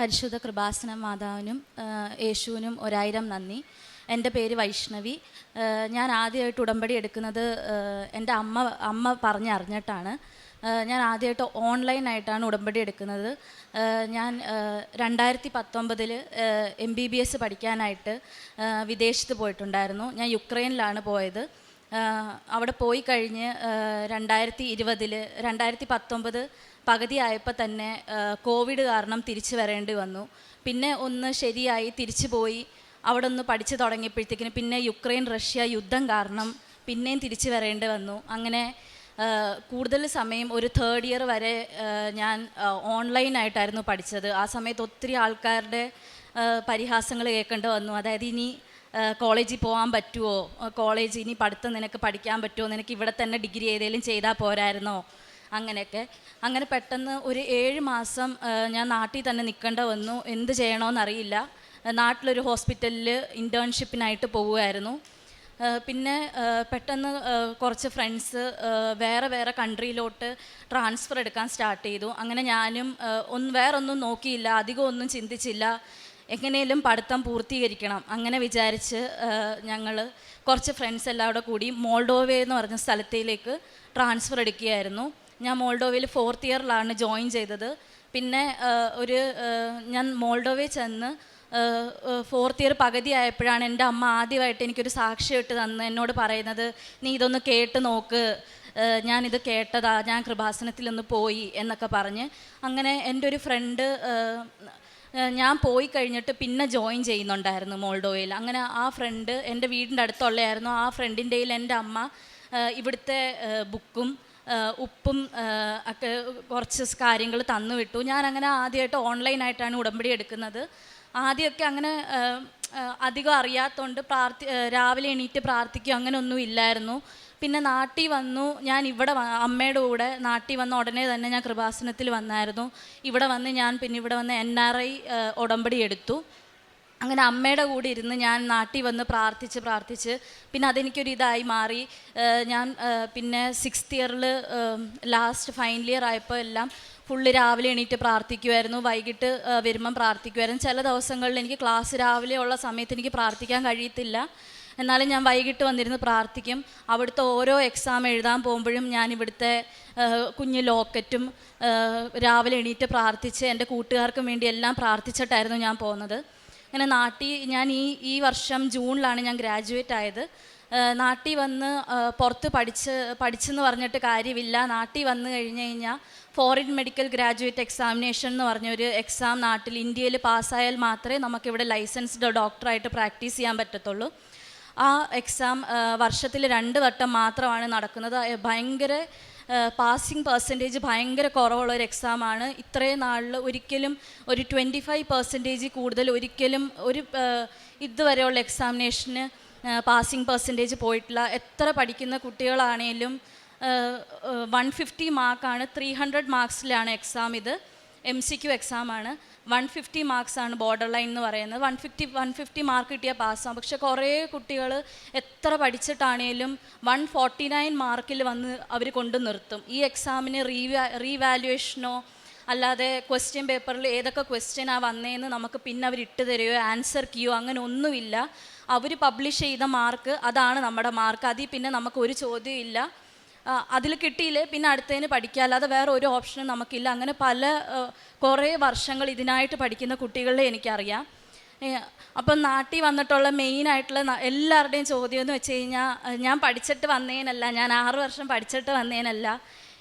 പരിശുദ്ധ കൃപാസന മാതാവിനും യേശുവിനും ഒരായിരം നന്ദി. എന്റെ പേര് വൈഷ്ണവി. ഞാൻ ആദ്യമായിട്ട് ഉടമ്പടി എടുക്കുന്നത് എന്റെ അമ്മ അമ്മ പറഞ്ഞറിഞ്ഞിട്ടാണ്. ഞാൻ ആദ്യമായിട്ട് ഓൺലൈനായിട്ടാണ് ഉടമ്പടി എടുക്കുന്നത്. ഞാൻ രണ്ടായിരത്തി പത്തൊമ്പതിൽ എം ബി ബി എസ് പഠിക്കാനായിട്ട് വിദേശത്ത് പോയിട്ടുണ്ടായിരുന്നു. ഞാൻ യുക്രൈനിലാണ് പോയത്. അവിടെ പോയി കഴിഞ്ഞ് രണ്ടായിരത്തി ഇരുപതിൽ രണ്ടായിരത്തി പത്തൊമ്പത് പകുതിയായപ്പോൾ തന്നെ കോവിഡ് കാരണം തിരിച്ചു വരേണ്ടി വന്നു. പിന്നെ ഒന്ന് ശരിയായി തിരിച്ചു പോയി അവിടെ ഒന്ന് പഠിച്ചു തുടങ്ങിയപ്പോഴത്തേക്കിന് പിന്നെ യുക്രൈൻ റഷ്യ യുദ്ധം കാരണം പിന്നെയും തിരിച്ചു വരേണ്ടി വന്നു. അങ്ങനെ കൂടുതൽ സമയം ഒരു തേർഡ് ഇയർ വരെ ഞാൻ ഓൺലൈനായിട്ടായിരുന്നു പഠിച്ചത്. ആ സമയത്ത് ഒത്തിരി ആൾക്കാരുടെ പരിഹാസങ്ങൾ കേൾക്കേണ്ടി വന്നു. അതായത് ഇനി കോളേജിൽ പോകാൻ പറ്റുമോ കോളേജ് ഇനി പഠിത്തം നിനക്ക് പഠിക്കാൻ പറ്റുമോ നിനക്ക് ഇവിടെ തന്നെ ഡിഗ്രി ഏതെങ്കിലും ചെയ്താൽ പോരായിരുന്നോ? അങ്ങനെയൊക്കെ. അങ്ങനെ പെട്ടെന്ന് ഒരു ഏഴ് മാസം ഞാൻ നാട്ടിൽ തന്നെ നിൽക്കേണ്ട വന്നു. എന്ത് ചെയ്യണമെന്നറിയില്ല നാട്ടിലൊരു ഹോസ്പിറ്റലിൽ ഇന്റേൺഷിപ്പിനായിട്ട് പോവുമായിരുന്നു പിന്നെ പെട്ടെന്ന് കുറച്ച് ഫ്രണ്ട്സ് വേറെ വേറെ കൺട്രിയിലോട്ട് ട്രാൻസ്ഫർ എടുക്കാൻ സ്റ്റാർട്ട് ചെയ്തു. അങ്ങനെ ഞാനും ഒന്ന് വേറൊന്നും നോക്കിയില്ല അധികം ഒന്നും ചിന്തിച്ചില്ല. എങ്ങനെയും പഠിത്തം പൂർത്തീകരിക്കണം. അങ്ങനെ വിചാരിച്ച് ഞങ്ങൾ കുറച്ച് ഫ്രണ്ട്സ് എല്ലാവരുടെ കൂടി മോൾഡോവ എന്ന് പറഞ്ഞ സ്ഥലത്തിലേക്ക് ട്രാൻസ്ഫർ എടുക്കുകയായിരുന്നു. ഞാൻ മോൾഡോവയിൽ ഫോർത്ത് ഇയറിലാണ് ജോയിൻ ചെയ്തത്. പിന്നെ ഒരു ഞാൻ മോൾഡോവയിൽ ചെന്ന് ഫോർത്ത് ഇയർ പകുതി ആയപ്പോഴാണ് എന്റെ അമ്മ ആദ്യമായിട്ട് എനിക്കൊരു സാക്ഷ്യം ഇട്ട് തന്ന് എന്നോട് പറയുന്നത് നീ ഇതൊന്ന് കേട്ട് നോക്ക്. ഞാനിത് കേട്ടതാ. ഞാൻ കൃപാസനത്തിലൊന്ന് പോയി എന്നൊക്കെ പറഞ്ഞ്. അങ്ങനെ എന്റെ ഒരു ഫ്രണ്ട് ഞാൻ പോയി കഴിഞ്ഞിട്ട് പിന്നെ ജോയിൻ ചെയ്യുന്നുണ്ടായിരുന്നു മോൾഡോയിൽ. അങ്ങനെ ആ ഫ്രണ്ട് എന്റെ വീടിന്റെ അടുത്തുള്ളയായിരുന്നു. ആ ഫ്രണ്ടിന്റെ കയ്യിൽ എന്റെ അമ്മ ഇവിടുത്തെ ബുക്കും ഉപ്പും ഒക്കെ കുറച്ച് കാര്യങ്ങൾ തന്നു വിട്ടു ഞാൻ അങ്ങനെ ആദ്യമായിട്ട് ഓൺലൈനായിട്ടാണ് ഉടമ്പടി എടുക്കുന്നത്. ആദ്യമൊക്കെ അങ്ങനെ അധികം അറിയാത്തതുകൊണ്ട് പ്രാർത്ഥി രാവിലെ എണീറ്റ് പ്രാർത്ഥിക്കും അങ്ങനെയൊന്നും ഇല്ലായിരുന്നു. പിന്നെ നാട്ടിൽ വന്നു. ഞാൻ ഇവിടെ അമ്മയുടെ കൂടെ നാട്ടിൽ വന്ന ഉടനെ തന്നെ ഞാൻ കൃപാസനത്തിൽ വന്നായിരുന്നു. ഇവിടെ വന്ന് ഞാൻ പിന്നെ ഇവിടെ വന്ന് എൻ ആർ ഐ ഉടമ്പടി എടുത്തു. അങ്ങനെ അമ്മയുടെ കൂടെ ഇരുന്ന് ഞാൻ നാട്ടിൽ വന്ന് പ്രാർത്ഥിച്ച് പ്രാർത്ഥിച്ച് പിന്നെ അതെനിക്കൊരു ഇതായി മാറി. ഞാൻ പിന്നെ സിക്സ്ത് ഇയറിൽ ലാസ്റ്റ് ഫൈനൽ ഇയർ ആയപ്പോൾ എല്ലാം ഫുള്ള് രാവിലെ എണീറ്റ് പ്രാർത്ഥിക്കുമായിരുന്നു വൈകിട്ട് വരുമ്പം പ്രാർത്ഥിക്കുമായിരുന്നു ചില ദിവസങ്ങളിൽ എനിക്ക് ക്ലാസ് രാവിലെ ഉള്ള സമയത്ത് എനിക്ക് പ്രാർത്ഥിക്കാൻ കഴിയത്തില്ല. എന്നാലും ഞാൻ വൈകിട്ട് വന്നിരുന്ന് പ്രാർത്ഥിക്കും. അവിടുത്തെ ഓരോ എക്സാം എഴുതാൻ പോകുമ്പോഴും ഞാൻ ഇവിടുത്തെ കുഞ്ഞ് ലോക്കറ്റും രാവിലെ എണീറ്റ് പ്രാർത്ഥിച്ച് എന്റെ കൂട്ടുകാർക്കും വേണ്ടി എല്ലാം പ്രാർത്ഥിച്ചിട്ടായിരുന്നു ഞാൻ പോകുന്നത്. അങ്ങനെ നാട്ടിൽ ഞാൻ ഈ ഈ വർഷം ജൂണിലാണ് ഞാൻ ഗ്രാജുവേറ്റ് ആയത്. നാട്ടിൽ വന്ന് പുറത്ത് പഠിച്ച് പഠിച്ചെന്ന് പറഞ്ഞിട്ട് കാര്യമില്ല. നാട്ടിൽ വന്നു കഴിഞ്ഞ് കഴിഞ്ഞാൽ ഫോറിൻ മെഡിക്കൽ ഗ്രാജുവേറ്റ് എക്സാമിനേഷൻ എന്ന് പറഞ്ഞൊരു എക്സാം നാട്ടിൽ ഇന്ത്യയിൽ പാസ്സായാൽ മാത്രമേ നമുക്കിവിടെ ലൈസൻസ്ഡ് ഡോക്ടറായിട്ട് പ്രാക്ടീസ് ചെയ്യാൻ പറ്റത്തുള്ളൂ. ആ എക്സാം വർഷത്തിൽ രണ്ട് വട്ടം മാത്രമാണ് നടക്കുന്നത്. ഭയങ്കര പാസിംഗ് പെർസെന്റേജ് ഭയങ്കര കുറവുള്ള ഒരു എക്സാമാണ് ഇത്രയും നാളിൽ ഒരിക്കലും ഒരു ട്വന്റി ഫൈവ് പെർസെന്റേജ് കൂടുതൽ ഒരിക്കലും ഒരു ഇതുവരെയുള്ള എക്സാമിനേഷന് പാസിംഗ് പെർസെന്റേജ് പോയിട്ടില്ല. എത്ര പഠിക്കുന്ന കുട്ടികളാണേലും വൺ ഫിഫ്റ്റി മാർക്കാണ് ത്രീ ഹൺഡ്രഡ് മാർക്സിലാണ് എക്സാം ഇത്. എം സി ക്യു എക്സാമാണ് വൺ ഫിഫ്റ്റി മാർക്സ് ആണ് ബോർഡർ ലൈൻ എന്ന് പറയുന്നത്. One fifty one fifty mark കിട്ടിയാൽ പാസ്സാകും പക്ഷെ കുറേ കുട്ടികൾ എത്ര പഠിച്ചിട്ടാണേലും വൺ ഫോർട്ടി നയൻ മാർക്കിൽ വന്ന് അവർ കൊണ്ട് നിർത്തും. ഈ എക്സാമിന് റീവാ റീവാലുവേഷനോ അല്ലാതെ ക്വസ്റ്റ്യൻ പേപ്പറിൽ ഏതൊക്കെ ക്വസ്റ്റ്യനാണ് വന്നതെന്ന് നമുക്ക് പിന്നെ അവർ ഇട്ട് തരുകയോ ആൻസർ കീയോ അങ്ങനെ ഒന്നുമില്ല. അവർ പബ്ലിഷ് ചെയ്ത മാർക്ക് അതാണ് നമ്മുടെ മാർക്ക്. അതിൽ പിന്നെ നമുക്ക് ഒരു ചോദ്യം ഇല്ല. അതിൽ കിട്ടിയില്ലേ? പിന്നെ അടുത്തതിന് പഠിക്കുക. അല്ലാതെ വേറെ ഒരു ഓപ്ഷനും നമുക്കില്ല. അങ്ങനെ പല കുറേ വർഷങ്ങൾ ഇതിനായിട്ട് പഠിക്കുന്ന കുട്ടികളെ എനിക്കറിയാം. അപ്പം നാട്ടിൽ വന്നിട്ടുള്ള മെയിൻ ആയിട്ടുള്ള എല്ലാവരുടെയും ചോദ്യം എന്ന് വെച്ച് കഴിഞ്ഞാൽ ഞാൻ പഠിച്ചിട്ട് വന്നേനല്ല. ഞാൻ ആറ് വർഷം പഠിച്ചിട്ട് വന്നേനല്ല.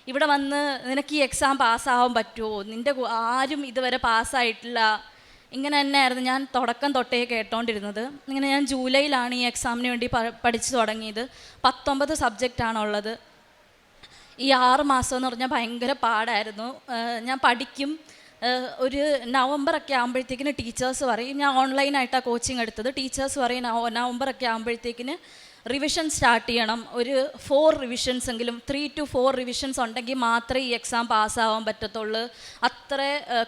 ഇവിടെ വന്ന് നിനക്ക് ഈ എക്സാം പാസ്സാവാൻ പറ്റുമോ നിന്റെ ആരും ഇതുവരെ പാസ്സായിട്ടില്ല. ഇങ്ങനെ തന്നെയായിരുന്നു ഞാൻ തുടക്കം തൊട്ടേ കേട്ടോണ്ടിരുന്നത്. ഇങ്ങനെ ഞാൻ ജൂലൈയിലാണ് ഈ എക്സാമിന് വേണ്ടി പഠിച്ചു തുടങ്ങിയത്. പത്തൊമ്പത് സബ്ജക്റ്റാണുള്ളത് ഈ ആറ് മാസം എന്ന് പറഞ്ഞാൽ ഭയങ്കര പാടായിരുന്നു. ഞാൻ പഠിക്കും. ഒരു നവംബറൊക്കെ ആകുമ്പോഴത്തേക്കിന് ടീച്ചേഴ്സ് പറയും. ഞാൻ ഓൺലൈനായിട്ടാണ് കോച്ചിങ് എടുത്തത്. ടീച്ചേഴ്സ് പറയും നവംബറൊക്കെ ആകുമ്പോഴത്തേക്കിന് റിവിഷൻ സ്റ്റാർട്ട് ചെയ്യണം. ഒരു ഫോർ റിവിഷൻസ് എങ്കിലും ത്രീ ടു ഫോർ റിവിഷൻസ് ഉണ്ടെങ്കിൽ മാത്രമേ ഈ എക്സാം പാസ്സാവാൻ പറ്റത്തുള്ളൂ. അത്ര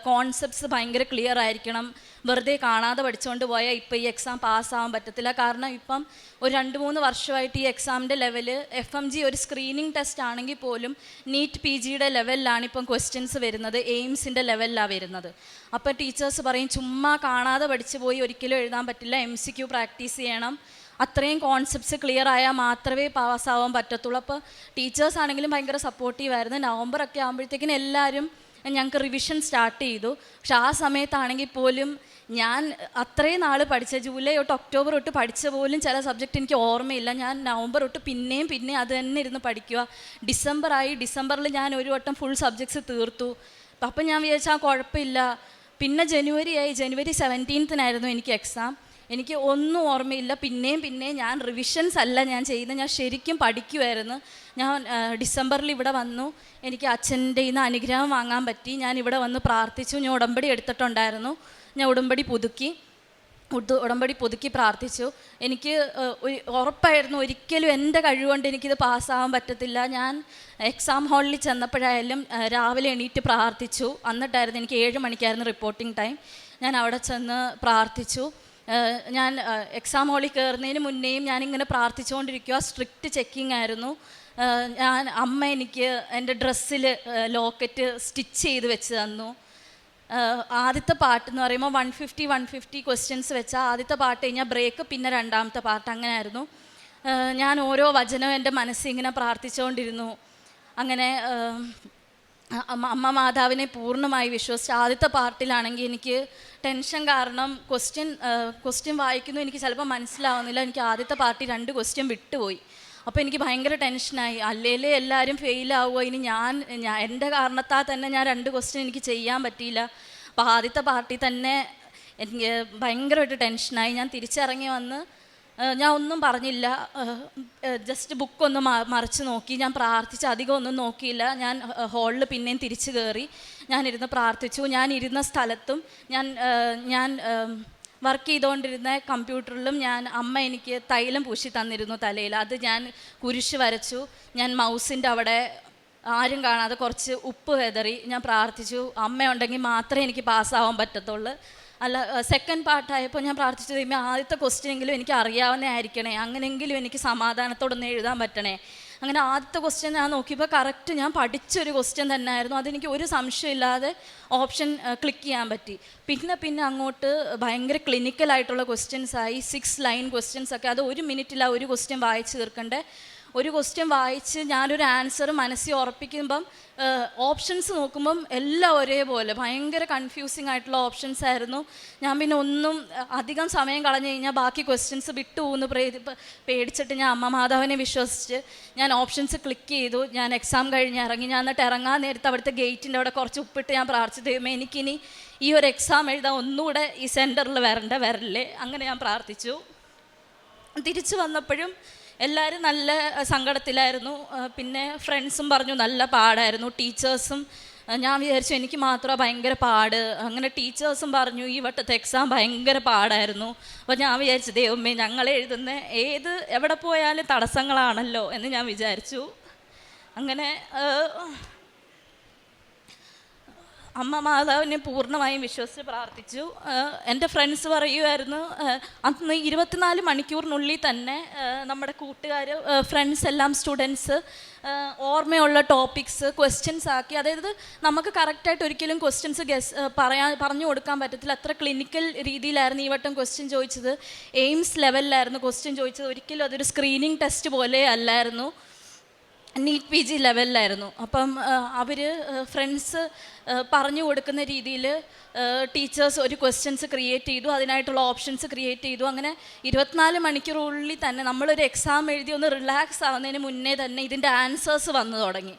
കോൺസെപ്റ്റ്സ് ഭയങ്കര ക്ലിയർ ആയിരിക്കണം. വെറുതെ കാണാതെ പഠിച്ചുകൊണ്ട് പോയാൽ ഇപ്പോൾ ഈ എക്സാം പാസ്സാവാൻ പറ്റത്തില്ല. കാരണം ഇപ്പം ഒരു രണ്ട് മൂന്ന് വർഷമായിട്ട് ഈ എക്സാമിന്റെ ലെവൽ എഫ് എം ജി ഒരു സ്ക്രീനിങ് ടെസ്റ്റ് ആണെങ്കിൽ പോലും നീറ്റ് പി ജിയുടെ ലെവലിലാണ് ഇപ്പം ക്വസ്റ്റ്യൻസ് വരുന്നത്. എയിംസിന്റെ ലെവലിലാണ് വരുന്നത്. അപ്പോൾ ടീച്ചേഴ്സ് പറയും ചുമ്മാ കാണാതെ പഠിച്ചു പോയി ഒരിക്കലും എഴുതാൻ പറ്റില്ല. എം സി ക്യു പ്രാക്ടീസ് ചെയ്യണം. അത്രയും കോൺസെപ്റ്റ്സ് ക്ലിയർ ആയാൽ മാത്രമേ പാസ്സാവാൻ പറ്റത്തുള്ളൂ. അപ്പോൾ ടീച്ചേഴ്സ് ആണെങ്കിലും ഭയങ്കര സപ്പോർട്ടീവ് ആയിരുന്നു. നവംബർ ഒക്കെ ആകുമ്പോഴത്തേക്കിനും എല്ലാവരും ഞങ്ങൾക്ക് റിവിഷൻ സ്റ്റാർട്ട് ചെയ്തു. പക്ഷെ ആ സമയത്താണെങ്കിൽ പോലും ഞാൻ അത്രയും നാൾ പഠിച്ച ജൂലൈ തൊട്ട് ഒക്ടോബർ തൊട്ട് പഠിച്ച പോലും ചില സബ്ജക്റ്റ് എനിക്ക് ഓർമ്മയില്ല. ഞാൻ നവംബർ തൊട്ട് പിന്നെയും പിന്നെയും അത് തന്നെ ഇരുന്ന് പഠിക്കുക. ഡിസംബർ ആയി. ഡിസംബറിൽ ഞാൻ ഒരു വട്ടം ഫുൾ സബ്ജക്ട്സ് തീർത്തു. അപ്പം ഞാൻ വിചാരിച്ചാൽ കുഴപ്പമില്ല. പിന്നെ ജനുവരി ആയി. ജനുവരി സെവന്റീൻത്തിനായിരുന്നു എനിക്ക് എക്സാം എനിക്ക് ഒന്നും ഓർമ്മയില്ല. പിന്നെയും പിന്നെയും ഞാൻ റിവിഷൻസ് അല്ല ഞാൻ ചെയ്യുന്നത്. ഞാൻ ശരിക്കും പഠിക്കുമായിരുന്നു ഞാൻ ഡിസംബറിൽ ഇവിടെ വന്നു. എനിക്ക് അച്ഛന്റെ ഇന്ന് അനുഗ്രഹം വാങ്ങാൻ പറ്റി. ഞാൻ ഇവിടെ വന്ന് പ്രാർത്ഥിച്ചു. ഞാൻ ഉടമ്പടി എടുത്തിട്ടുണ്ടായിരുന്നു. ഞാൻ ഉടമ്പടി പുതുക്കി. ഉട- ഉടമ്പടി പുതുക്കി പ്രാർത്ഥിച്ചു. എനിക്ക് ഉറപ്പായിരുന്നു. ഒരിക്കലും എന്റെ കഴിവുകൊണ്ട് എനിക്കിത് പാസ്സാവാൻ പറ്റത്തില്ല. ഞാൻ എക്സാം ഹാളിൽ ചെന്നപ്പോഴായാലും രാവിലെ എണീറ്റ് പ്രാർത്ഥിച്ചു. എന്നിട്ടായിരുന്നു എനിക്ക് ഏഴ് മണിക്കായിരുന്നു റിപ്പോർട്ടിംഗ് ടൈം ഞാൻ അവിടെ ചെന്ന് പ്രാർത്ഥിച്ചു. ഞാൻ എക്സാം ഹോളിൽ കയറുന്നതിന് മുന്നേയും ഞാനിങ്ങനെ പ്രാർത്ഥിച്ചുകൊണ്ടിരിക്കുക സ്ട്രിക്റ്റ് ചെക്കിംഗ് ആയിരുന്നു. ഞാൻ അമ്മ എനിക്ക് എന്റെ ഡ്രസ്സിൽ ലോക്കറ്റ് സ്റ്റിച്ച് ചെയ്ത് വെച്ച് തന്നു. ആദ്യത്തെ പാട്ട് എന്ന് പറയുമ്പോൾ one fifty one fifty questions വെച്ചാൽ ആദ്യത്തെ പാട്ട് കഴിഞ്ഞാൽ ബ്രേക്ക് പിന്നെ രണ്ടാമത്തെ പാട്ട് അങ്ങനെ ആയിരുന്നു ഞാൻ ഓരോ വചനവും എന്റെ മനസ്സിങ്ങനെ പ്രാർത്ഥിച്ചുകൊണ്ടിരുന്നു. അങ്ങനെ അമ്മ മാതാവിനെ പൂർണമായി വിശ്വസിച്ച് ആദ്യത്തെ പാർട്ടിലാണെങ്കിൽ എനിക്ക് ടെൻഷൻ കാരണം ക്വസ്റ്റ്യൻ ക്വസ്റ്റ്യൻ വായിക്കുന്നു. എനിക്ക് ചിലപ്പോൾ മനസ്സിലാവുന്നില്ല. എനിക്ക് ആദ്യത്തെ പാർട്ടി രണ്ട് ക്വസ്റ്റ്യൻ വിട്ടുപോയി. അപ്പോൾ എനിക്ക് ഭയങ്കര ടെൻഷനായി. അല്ലേലേ എല്ലാവരും ഫെയിലാവുമോ ഇനി ഞാൻ ഞാൻ എന്റെ കാരണത്താൽ തന്നെ ഞാൻ രണ്ട് ക്വസ്റ്റ്യൻ എനിക്ക് ചെയ്യാൻ പറ്റിയില്ല. അപ്പോൾ ആദ്യത്തെ പാർട്ടി തന്നെ എനിക്ക് ഭയങ്കരമായിട്ട് ടെൻഷനായി. ഞാൻ തിരിച്ചിറങ്ങി വന്ന് ഞാൻ ഒന്നും പറഞ്ഞില്ല. ജസ്റ്റ് ബുക്കൊന്ന് മറിച്ച് നോക്കി. ഞാൻ പ്രാർത്ഥിച്ച് അധികം ഒന്നും നോക്കിയില്ല. ഞാൻ ഹോളിൽ പിന്നെയും തിരിച്ചു കയറി ഞാനിരുന്ന് പ്രാർത്ഥിച്ചു. ഞാൻ ഇരുന്ന സ്ഥലത്തും ഞാൻ ഞാൻ വർക്ക് ചെയ്തുകൊണ്ടിരുന്ന കമ്പ്യൂട്ടറിലും ഞാൻ അമ്മ എനിക്ക് തൈലം പൂശി തന്നിരുന്നു തലയിൽ. അത് ഞാൻ കുരിശ് വരച്ചു. ഞാൻ മൗസിന്റെ അവിടെ ആരും കാണാതെ കുറച്ച് ഉപ്പ് വെതറി ഞാൻ പ്രാർത്ഥിച്ചു. അമ്മയുണ്ടെങ്കിൽ മാത്രമേ എനിക്ക് പാസ്സാവാൻ പറ്റത്തുള്ളൂ. അല്ല സെക്കൻഡ് പാർട്ടായപ്പോൾ ഞാൻ പ്രാർത്ഥിച്ചു കഴിയുമ്പോൾ ആദ്യത്തെ ക്വസ്റ്റ്യൻ എങ്കിലും എനിക്ക് അറിയാവുന്ന ആയിരിക്കണേ. അങ്ങനെയെങ്കിലും എനിക്ക് സമാധാനത്തോടൊന്ന് എഴുതാൻ പറ്റണേ. അങ്ങനെ ആദ്യത്തെ ക്വസ്റ്റ്യൻ ഞാൻ നോക്കിയപ്പോൾ കറക്റ്റ് ഞാൻ പഠിച്ചൊരു ക്വസ്റ്റ്യൻ തന്നെയായിരുന്നു അതെനിക്ക് ഒരു സംശയമില്ലാതെ ഓപ്ഷൻ ക്ലിക്ക് ചെയ്യാൻ പറ്റി. പിന്നെ പിന്നെ അങ്ങോട്ട് ഭയങ്കര ക്ലിനിക്കലായിട്ടുള്ള ക്വസ്റ്റ്യൻസ് ആയി സിക്സ് ലൈൻ ക്വസ്റ്റ്യൻസ് ഒക്കെ. അത് ഒരു മിനിറ്റിൽ ആ ഒരു ക്വസ്റ്റ്യൻ വായിച്ച് തീർക്കണ്ടേ. ഒരു ക്വസ്റ്റ്യൻ വായിച്ച് ഞാനൊരു ആൻസർ മനസ്സിൽ ഉറപ്പിക്കുമ്പം ഓപ്ഷൻസ് നോക്കുമ്പം എല്ലാം ഒരേപോലെ. ഭയങ്കര കൺഫ്യൂസിങ് ആയിട്ടുള്ള ഓപ്ഷൻസ് ആയിരുന്നു. ഞാൻ പിന്നെ ഒന്നും അധികം സമയം കളഞ്ഞു കഴിഞ്ഞാൽ ബാക്കി ക്വസ്റ്റ്യൻസ് വിട്ടുപോകുന്നു. പേടിച്ചിട്ട് ഞാൻ അമ്മ മാതാവിനെ വിശ്വസിച്ച് ഞാൻ ഓപ്ഷൻസ് ക്ലിക്ക് ചെയ്തു. ഞാൻ എക്സാം കഴിഞ്ഞ് ഇറങ്ങി. ഞാൻ എന്നിട്ട് ഇറങ്ങാൻ നേരത്തെ അവിടുത്തെ ഗേറ്റിന്റെ അവിടെ കുറച്ച് ഉപ്പിട്ട് ഞാൻ പ്രാർത്ഥിച്ചു. ദൈവമേ എനിക്കിനി ഈ ഒരു എക്സാം എഴുതാൻ ഒന്നുകൂടെ ഈ സെന്ററിൽ വരണ്ട വരല്ലേ? അങ്ങനെ ഞാൻ പ്രാർത്ഥിച്ചു. തിരിച്ചു വന്നപ്പോഴും എല്ലാവരും നല്ല സങ്കടത്തിലായിരുന്നു. പിന്നെ ഫ്രണ്ട്സും പറഞ്ഞു നല്ല പാടായിരുന്നു. ടീച്ചേഴ്സും ഞാൻ വിചാരിച്ചു എനിക്ക് മാത്രമാണ് ഭയങ്കര പാട്. അങ്ങനെ ടീച്ചേഴ്സും പറഞ്ഞു ഈ വട്ടത്തെ എക്സാം ഭയങ്കര പാടായിരുന്നു. അപ്പോൾ ഞാൻ വിചാരിച്ചു ദൈവമേ ഞങ്ങൾ എഴുതുന്ന ഏത് എവിടെ പോയാലും തടസ്സങ്ങളാണല്ലോ എന്ന് ഞാൻ വിചാരിച്ചു. അങ്ങനെ അമ്മ മാതാവിനെ പൂർണമായും വിശ്വസിച്ച് പ്രാർത്ഥിച്ചു. എന്റെ ഫ്രണ്ട്സ് പറയുമായിരുന്നു അന്ന് ഇരുപത്തിനാല് മണിക്കൂറിനുള്ളിൽ തന്നെ നമ്മുടെ കൂട്ടുകാർ ഫ്രണ്ട്സ് എല്ലാം സ്റ്റുഡൻസ് ഓർമ്മയുള്ള ടോപ്പിക്സ് ക്വസ്റ്റ്യൻസ് ആക്കി. അതായത് നമുക്ക് കറക്റ്റായിട്ട് ഒരിക്കലും ക്വസ്റ്റ്യൻസ് ഗസ് പറയാൻ പറഞ്ഞു കൊടുക്കാൻ പറ്റത്തില്ല. അത്ര ക്ലിനിക്കൽ രീതിയിലായിരുന്നു ഈ വട്ടം ക്വസ്റ്റ്യൻ ചോദിച്ചത്. എയിംസ് ലെവലിലായിരുന്നു ക്വസ്റ്റ്യൻ ചോദിച്ചത്. ഒരിക്കലും അതൊരു സ്ക്രീനിങ് ടെസ്റ്റ് പോലെ അല്ലായിരുന്നു. നീറ്റ് പി ജി ലെവലിലായിരുന്നു. അപ്പം അവർ ഫ്രണ്ട്സ് പറഞ്ഞു കൊടുക്കുന്ന രീതിയിൽ ടീച്ചേഴ്സ് ഒരു ക്വസ്റ്റ്യൻസ് ക്രിയേറ്റ് ചെയ്തു. അതിനായിട്ടുള്ള ഓപ്ഷൻസ് ക്രിയേറ്റ് ചെയ്തു. അങ്ങനെ ഇരുപത്തിനാല് മണിക്കൂറുള്ളിൽ തന്നെ നമ്മളൊരു എക്സാം എഴുതി ഒന്ന് റിലാക്സ് ആവുന്നതിന് മുന്നേ തന്നെ ഇതിന്റെ ആൻസേഴ്സ് വന്നു തുടങ്ങി.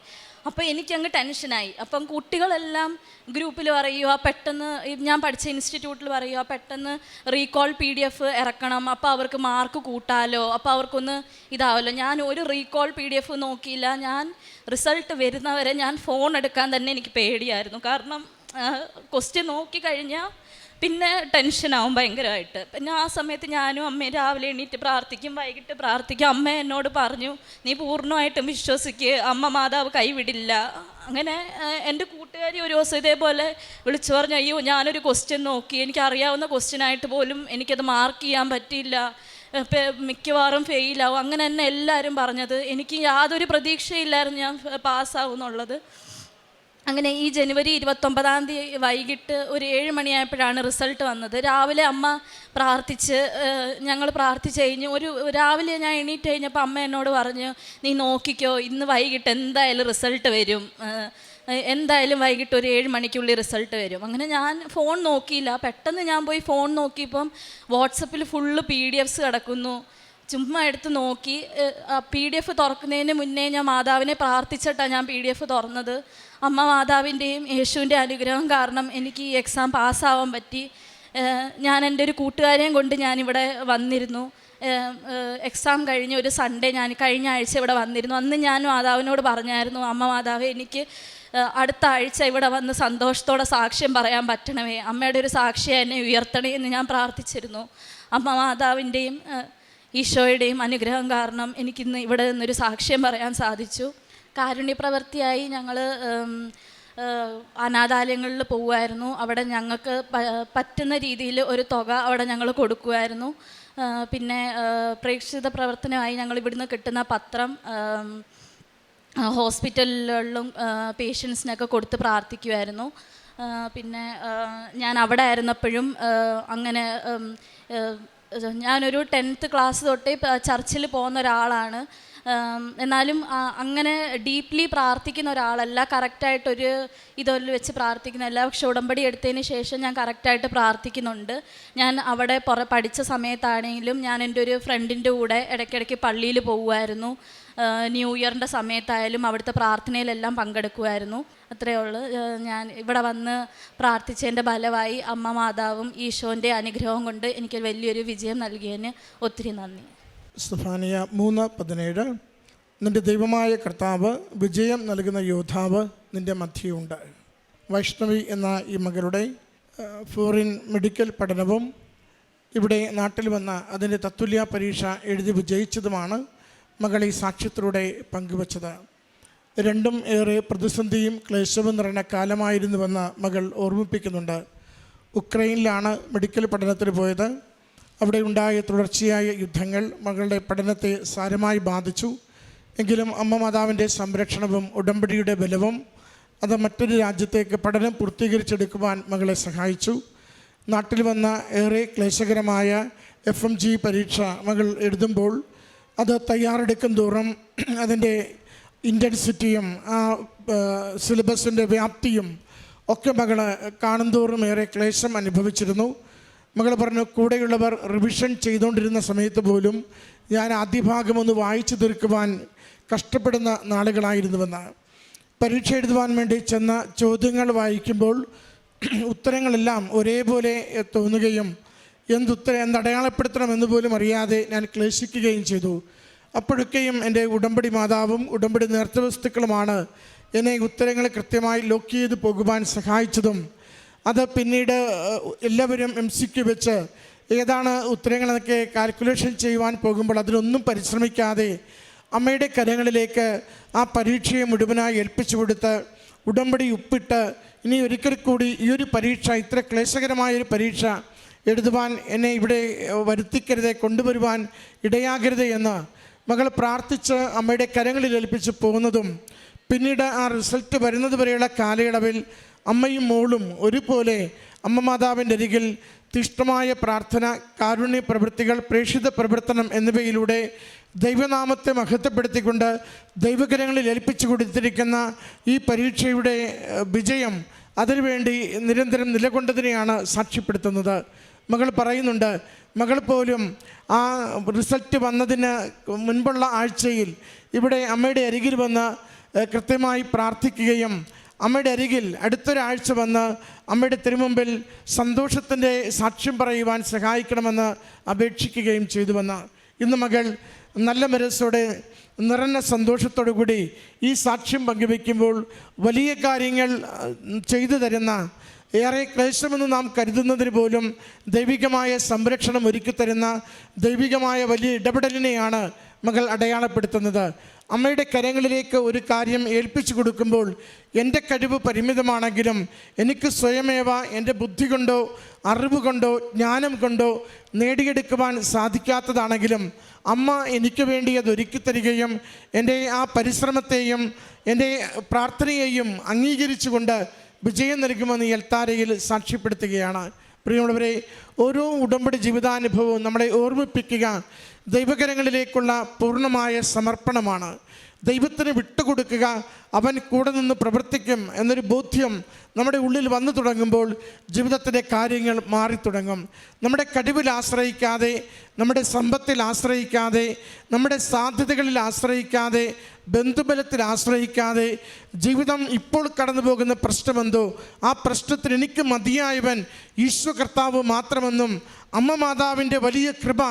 അപ്പോൾ എനിക്കങ്ങ് ടെൻഷനായി. അപ്പം കുട്ടികളെല്ലാം ഗ്രൂപ്പിൽ പറയുക പെട്ടെന്ന് ഞാൻ പഠിച്ച ഇൻസ്റ്റിറ്റ്യൂട്ടിൽ പറയുക പെട്ടെന്ന് റീകോൾ പി ഡി എഫ് ഇറക്കണം. അപ്പോൾ അവർക്ക് മാർക്ക് കൂട്ടാലോ? അപ്പോൾ അവർക്കൊന്ന് ഇതാവല്ലോ. ഞാൻ ഒരു റീകോൾ പി ഡി എഫ് നോക്കിയില്ല. ഞാൻ റിസൾട്ട് വരുന്നവരെ ഞാൻ ഫോൺ എടുക്കാൻ തന്നെ എനിക്ക് പേടിയായിരുന്നു. കാരണം ക്വസ്റ്റ്യൻ നോക്കിക്കഴിഞ്ഞാൽ പിന്നെ ടെൻഷനാവും ഭയങ്കരമായിട്ട്. പിന്നെ ആ സമയത്ത് ഞാനും അമ്മയും രാവിലെ എണീറ്റ് പ്രാർത്ഥിക്കും വൈകിട്ട് പ്രാർത്ഥിക്കും. അമ്മ എന്നോട് പറഞ്ഞു നീ പൂർണമായിട്ടും വിശ്വസിക്കുക അമ്മ മാതാവ് കൈവിടില്ല. അങ്ങനെ എന്റെ കൂട്ടുകാരി ഒരു ദിവസം ഇതേപോലെ വിളിച്ചു പറഞ്ഞു അയ്യോ ഞാനൊരു ക്വസ്റ്റ്യൻ നോക്കി. എനിക്ക് അറിയാവുന്ന ക്വസ്റ്റ്യൻ ആയിട്ട് പോലും എനിക്കത് മാർക്ക് ചെയ്യാൻ പറ്റിയില്ല. മിക്കവാറും ഫെയിലാവും അങ്ങനെ തന്നെ എല്ലാവരും പറഞ്ഞത്. എനിക്ക് യാതൊരു പ്രതീക്ഷയില്ലായിരുന്നു ഞാൻ പാസ്സാവും എന്നുള്ളത് അങ്ങനെ ഈ ജനുവരി ഇരുപത്തൊമ്പതാം തീയതി വൈകിട്ട് ഒരു ഏഴ് മണിയായപ്പോഴാണ് റിസൾട്ട് വന്നത്. രാവിലെ അമ്മ പ്രാർത്ഥിച്ച് ഞങ്ങൾ പ്രാർത്ഥിച്ച് കഴിഞ്ഞു ഒരു രാവിലെ ഞാൻ എണീറ്റ് കഴിഞ്ഞപ്പോൾ അമ്മ എന്നോട് പറഞ്ഞു നീ നോക്കിക്കോ ഇന്ന് വൈകിട്ട് എന്തായാലും റിസൾട്ട് വരും. എന്തായാലും വൈകിട്ട് ഒരു ഏഴ് മണിക്കുള്ളിൽ റിസൾട്ട് വരും. അങ്ങനെ ഞാൻ ഫോൺ നോക്കിയില്ല. പെട്ടെന്ന് ഞാൻ പോയി ഫോൺ നോക്കിയപ്പം വാട്സപ്പിൽ ഫുള്ള് പി ഡി എഫ്സ് കിടക്കുന്നു. ചുമ്മാ എടുത്ത് നോക്കി പി ഡി എഫ് തുറക്കുന്നതിന് മുന്നേ ഞാൻ മാതാവിനെ പ്രാർത്ഥിച്ചിട്ടാണ് ഞാൻ പി ഡി എഫ് തുറന്നത്. അമ്മ മാതാവിന്റെയും യേശുവിന്റെ അനുഗ്രഹം കാരണം എനിക്ക് ഈ എക്സാം പാസ്സാവാൻ പറ്റി. ഞാൻ എന്റെ ഒരു കൂട്ടുകാരെയും കൊണ്ട് ഞാനിവിടെ വന്നിരുന്നു. എക്സാം കഴിഞ്ഞ ഒരു സൺഡേ ഞാൻ കഴിഞ്ഞ ആഴ്ച ഇവിടെ വന്നിരുന്നു. അന്ന് ഞാൻ മാതാവിനോട് പറഞ്ഞായിരുന്നു അമ്മ മാതാവ് എനിക്ക് അടുത്ത ആഴ്ച ഇവിടെ വന്ന് സന്തോഷത്തോടെ സാക്ഷ്യം പറയാൻ പറ്റണമേ. അമ്മയുടെ ഒരു സാക്ഷിയെ എന്നെ ഉയർത്തണേ എന്ന് ഞാൻ പ്രാർത്ഥിച്ചിരുന്നു. അമ്മ മാതാവിന്റെയും ഈശോയുടെയും അനുഗ്രഹം കാരണം എനിക്കിന്ന് ഇവിടെ നിന്നൊരു സാക്ഷ്യം പറയാൻ സാധിച്ചു. കാരുണ്യപ്രവർത്തിയായി ഞങ്ങൾ അനാഥാലയങ്ങളിൽ പോവുമായിരുന്നു അവിടെ ഞങ്ങൾക്ക് പറ്റുന്ന രീതിയിൽ ഒരു തുക അവിടെ ഞങ്ങൾ കൊടുക്കുമായിരുന്നു പിന്നെ പ്രേക്ഷിത പ്രവർത്തനമായി ഞങ്ങൾ ഇവിടുന്ന് കിട്ടുന്ന പത്രം ഹോസ്പിറ്റലുകളിലും പേഷ്യൻസിനൊക്കെ കൊടുത്ത് പ്രാർത്ഥിക്കുമായിരുന്നു പിന്നെ ഞാൻ അവിടെ ആയിരുന്നപ്പോഴും അങ്ങനെ ഞാനൊരു ടെൻത്ത് ക്ലാസ് തൊട്ടേ ചർച്ചിൽ പോകുന്ന ഒരാളാണ്. എന്നാലും അങ്ങനെ ഡീപ്ലി പ്രാർത്ഥിക്കുന്ന ഒരാളല്ല. കറക്റ്റായിട്ടൊരു ഇതൊരു വെച്ച് പ്രാർത്ഥിക്കുന്നില്ല പക്ഷെ ഉടമ്പടി എടുത്തതിന് ശേഷം ഞാൻ കറക്റ്റായിട്ട് പ്രാർത്ഥിക്കുന്നുണ്ട്. ഞാൻ അവിടെ പുറ പഠിച്ച സമയത്താണെങ്കിലും ഞാൻ എന്റെ ഒരു ഫ്രണ്ടിന്റെ കൂടെ ഇടയ്ക്കിടയ്ക്ക് പള്ളിയിൽ പോകുമായിരുന്നു ന്യൂ ഇയറിന്റെ സമയത്തായാലും അവിടുത്തെ പ്രാർത്ഥനയിലെല്ലാം പങ്കെടുക്കുമായിരുന്നു അത്രയേ ഉള്ളൂ. ഞാൻ ഇവിടെ വന്ന് പ്രാർത്ഥിച്ചതിന്റെ ഫലമായി അമ്മ മാതാവും ഈശോന്റെ അനുഗ്രഹവും കൊണ്ട് എനിക്ക് വലിയൊരു വിജയം നൽകിയതിന് ഒത്തിരി നന്ദി. സുഫാനിയ മൂന്ന് പതിനേഴ്. നിന്റെ ദൈവമായ കർത്താവ് വിജയം നൽകുന്ന യോദ്ധാവ് നിന്റെ മധ്യയുണ്ട്. വൈഷ്ണവി എന്ന ഈ മകളുടെ ഫോറിൻ മെഡിക്കൽ പഠനവും ഇവിടെ നാട്ടിൽ വന്ന അതിന്റെ തത്തുല്യ പരീക്ഷ എഴുതി വിജയിച്ചതുമാണ്. മകൾ ഈ സാക്ഷ്യത്തിലൂടെ പങ്കുവച്ചത്. രണ്ടും ഏറെ പ്രതിസന്ധിയും ക്ലേശവും നിറഞ്ഞ കാലമായിരുന്നുവെന്ന് മകൾ ഓർമ്മിപ്പിക്കുന്നുണ്ട്. ഉക്രൈനിലാണ് മെഡിക്കൽ പഠനത്തിന് പോയത്. അവിടെ ഉണ്ടായ തുടർച്ചയായ യുദ്ധങ്ങൾ മകളുടെ പഠനത്തെ സാരമായി ബാധിച്ചു. എങ്കിലും അമ്മ മാതാവിന്റെ സംരക്ഷണവും ഉടമ്പടിയുടെ ബലവും അത് മറ്റൊരു രാജ്യത്തേക്ക് പഠനം പൂർത്തീകരിച്ചെടുക്കുവാൻ മകളെ സഹായിച്ചു. നാട്ടിൽ വന്ന ഏറെ ക്ലേശകരമായ എഫ് എം ജി പരീക്ഷ മകൾ എഴുതുമ്പോൾ അത് തയ്യാറെടുക്കും തോറും അതിന്റെ ഇന്റൻസിറ്റിയും ആ സിലബസിന്റെ വ്യാപ്തിയും ഒക്കെ മകൾ കാണുന്തോറും ഏറെ ക്ലേശം അനുഭവിച്ചിരുന്നു. മകൾ പറഞ്ഞു കൂടെയുള്ളവർ റിവിഷൻ ചെയ്തുകൊണ്ടിരുന്ന സമയത്ത് പോലും ഞാൻ ആദ്യ ഭാഗം ഒന്ന് വായിച്ചു തീർക്കുവാൻ കഷ്ടപ്പെടുന്ന നാളുകളായിരുന്നുവെന്ന്. പരീക്ഷ എഴുതുവാൻ വേണ്ടി ചെന്ന ചോദ്യങ്ങൾ വായിക്കുമ്പോൾ ഉത്തരങ്ങളെല്ലാം ഒരേപോലെ തോന്നുകയും എന്തുത്തരം എന്തടയാളപ്പെടുത്തണം എന്ന് പോലും അറിയാതെ ഞാൻ ക്ലേശിക്കുകയും ചെയ്തു. അപ്പോഴൊക്കെയും എന്റെ ഉടമ്പടി മാതാവും ഉടമ്പടി നേർത്തവസ്തുക്കളുമാണ് എന്നെ ഈ ഉത്തരങ്ങൾ കൃത്യമായി ലോക്ക് ചെയ്ത് പോകുവാൻ സഹായിച്ചതും. അത് പിന്നീട് എല്ലാവരും എം സിക്ക് വെച്ച് ഏതാണ് ഉത്തരങ്ങളെന്നൊക്കെ കാൽക്കുലേഷൻ ചെയ്യുവാൻ പോകുമ്പോൾ അതിനൊന്നും പരിശ്രമിക്കാതെ അമ്മയുടെ കരങ്ങളിലേക്ക് ആ പരീക്ഷയെ മുഴുവനായി ഏൽപ്പിച്ചു കൊടുത്ത് ഉടമ്പടി ഉപ്പിട്ട് ഇനി ഒരിക്കൽ കൂടി ഈ ഒരു പരീക്ഷ ഇത്ര ക്ലേശകരമായൊരു പരീക്ഷ എഴുതുവാൻ എന്നെ ഇവിടെ വരുത്തിക്കരുത് കൊണ്ടുവരുവാൻ ഇടയാകരുത് എന്ന് മകൾ പ്രാർത്ഥിച്ച് അമ്മയുടെ കരങ്ങളിൽ ഏൽപ്പിച്ച് പോകുന്നതും പിന്നീട് ആ റിസൾട്ട് വരുന്നത് വരെയുള്ള കാലയളവിൽ അമ്മയും മോളും ഒരുപോലെ അമ്മ മാതാവിന്റെ അരികിൽ തിഷ്ടമായ പ്രാർത്ഥന കാരുണ്യ പ്രവൃത്തികൾ പ്രേക്ഷിത പ്രവർത്തനം എന്നിവയിലൂടെ ദൈവനാമത്തെ മഹത്വപ്പെടുത്തിക്കൊണ്ട് ദൈവകരങ്ങളിൽ ഏൽപ്പിച്ചു കൊടുത്തിരിക്കുന്ന ഈ പരീക്ഷയുടെ വിജയം അതിനുവേണ്ടി നിരന്തരം നിലകൊണ്ടതിനെയാണ് സാക്ഷ്യപ്പെടുത്തുന്നത്. മകൾ പറയുന്നുണ്ട് മകൾ പോലും ആ റിസൾട്ട് വന്നതിന് മുൻപുള്ള ആഴ്ചയിൽ ഇവിടെ അമ്മയുടെ അരികിൽ വന്ന് കൃത്യമായി പ്രാർത്ഥിക്കുകയും അമ്മയുടെ അരികിൽ അടുത്തൊരാഴ്ച വന്ന് അമ്മയുടെ തിരുമുമ്പിൽ സന്തോഷത്തിന്റെ സാക്ഷ്യം പറയുവാൻ സഹായിക്കണമെന്ന് അപേക്ഷിക്കുകയും ചെയ്തുവെന്ന് ഇന്ന് മകൾ നല്ല മനസ്സോടെ നിറഞ്ഞ സന്തോഷത്തോടു കൂടി ഈ സാക്ഷ്യം പങ്കുവയ്ക്കുമ്പോൾ വലിയ കാര്യങ്ങൾ ചെയ്തു തരുന്ന ഏറെ ക്ലേശമെന്ന് നാം കരുതുന്നതിന് പോലും ദൈവികമായ സംരക്ഷണം ഒരുക്കിത്തരുന്ന ദൈവികമായ വലിയ ഇടപെടലിനെയാണ് മകൾ അടയാളപ്പെടുത്തുന്നത്. അമ്മയുടെ കരങ്ങളിലേക്ക് ഒരു കാര്യം ഏൽപ്പിച്ചു കൊടുക്കുമ്പോൾ എന്റെ കഴിവ് പരിമിതമാണെങ്കിലും എനിക്ക് സ്വയമേവ എന്റെ ബുദ്ധി കൊണ്ടോ അറിവ് കൊണ്ടോ ജ്ഞാനം കൊണ്ടോ നേടിയെടുക്കുവാൻ സാധിക്കാത്തതാണെങ്കിലും അമ്മ എനിക്ക് വേണ്ടി അത് തരികയും എന്റെ ആ പരിശ്രമത്തെയും എന്റെ പ്രാർത്ഥനയെയും അംഗീകരിച്ചുകൊണ്ട് വിജയം നൽകുമെന്ന് ഈ എൽത്താരയിൽ സാക്ഷ്യപ്പെടുത്തുകയാണ്. പ്രിയമുള്ളവരെ ഓരോ ഉടമ്പടി ജീവിതാനുഭവവും നമ്മളെ ഓർമ്മിപ്പിക്കുക ദൈവകരങ്ങളിലേക്കുള്ള പൂർണമായ സമർപ്പണമാണ്. ദൈവത്തിന് വിട്ടുകൊടുക്കുക അവൻ കൂടെ നിന്ന് പ്രവർത്തിക്കും എന്നൊരു ബോധ്യം നമ്മുടെ ഉള്ളിൽ വന്നു തുടങ്ങുമ്പോൾ ജീവിതത്തിലെ കാര്യങ്ങൾ മാറിത്തുടങ്ങും. നമ്മുടെ കഴിവിൽ ആശ്രയിക്കാതെ നമ്മുടെ സമ്പത്തിൽ ആശ്രയിക്കാതെ നമ്മുടെ സാധ്യതകളിൽ ആശ്രയിക്കാതെ ബന്ധുബലത്തിൽ ആശ്രയിക്കാതെ ജീവിതം ഇപ്പോൾ കടന്നു പോകുന്ന പ്രശ്നമെന്തോ ആ പ്രശ്നത്തിന് എനിക്ക് മതിയായവൻ ഈശ്വ കർത്താവ് മാത്രമെന്നും അമ്മ മാതാവിന്റെ വലിയ കൃപ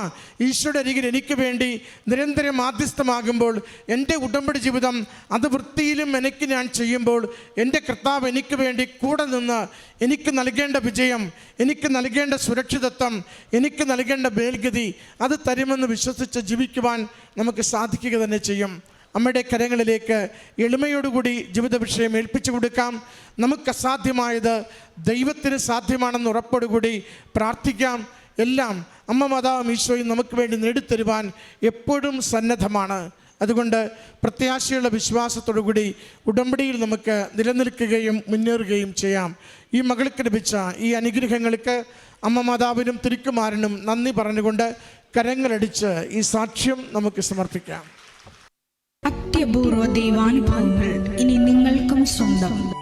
ഈശോയുടെ അരികിൽ എനിക്ക് വേണ്ടി നിരന്തരം മാധ്യസ്ഥമാകുമ്പോൾ എന്റെ ഉടമ്പടി ജീവിതം അത് വൃത്തിയിലും എനിക്ക് ഞാൻ ചെയ്യുമ്പോൾ എന്റെ കർത്താവ് എനിക്ക് വേണ്ടി കൂടെ നിന്ന് എനിക്ക് നൽകേണ്ട വിജയം എനിക്ക് നൽകേണ്ട സുരക്ഷിതത്വം എനിക്ക് നൽകേണ്ട മേൽഗതി അത് തരുമെന്ന് വിശ്വസിച്ച് ജീവിക്കുവാൻ നമുക്ക് സാധിക്കുക തന്നെ ചെയ്യും. അമ്മയുടെ കരങ്ങളിലേക്ക് എളിമയോടുകൂടി ജീവിത വിഷയം ഏൽപ്പിച്ചു കൊടുക്കാം. നമുക്ക് അസാധ്യമായത് ദൈവത്തിന് സാധ്യമാണെന്ന് ഉറപ്പോടുകൂടി പ്രാർത്ഥിക്കാം. എല്ലാം അമ്മ മാതാവും ഈശോയും നമുക്ക് വേണ്ടി നേടിത്തരുവാൻ എപ്പോഴും സന്നദ്ധമാണ്. അതുകൊണ്ട് പ്രത്യാശയുള്ള വിശ്വാസത്തോടുകൂടി ഉടമ്പടിയിൽ നമുക്ക് നിലനിൽക്കുകയും മുന്നേറുകയും ചെയ്യാം. ഈ മകൾക്ക് ലഭിച്ച ഈ അനുഗ്രഹങ്ങൾക്ക് അമ്മ മാതാവിനും തിരുക്കുമാരനും നന്ദി പറഞ്ഞുകൊണ്ട് കരങ്ങളടിച്ച് ഈ സാക്ഷ്യം നമുക്ക് സമർപ്പിക്കാം. അത്യപൂർവ ദൈവാനുഭവങ്ങൾ ഇനി നിങ്ങൾക്കും സ്വന്തം.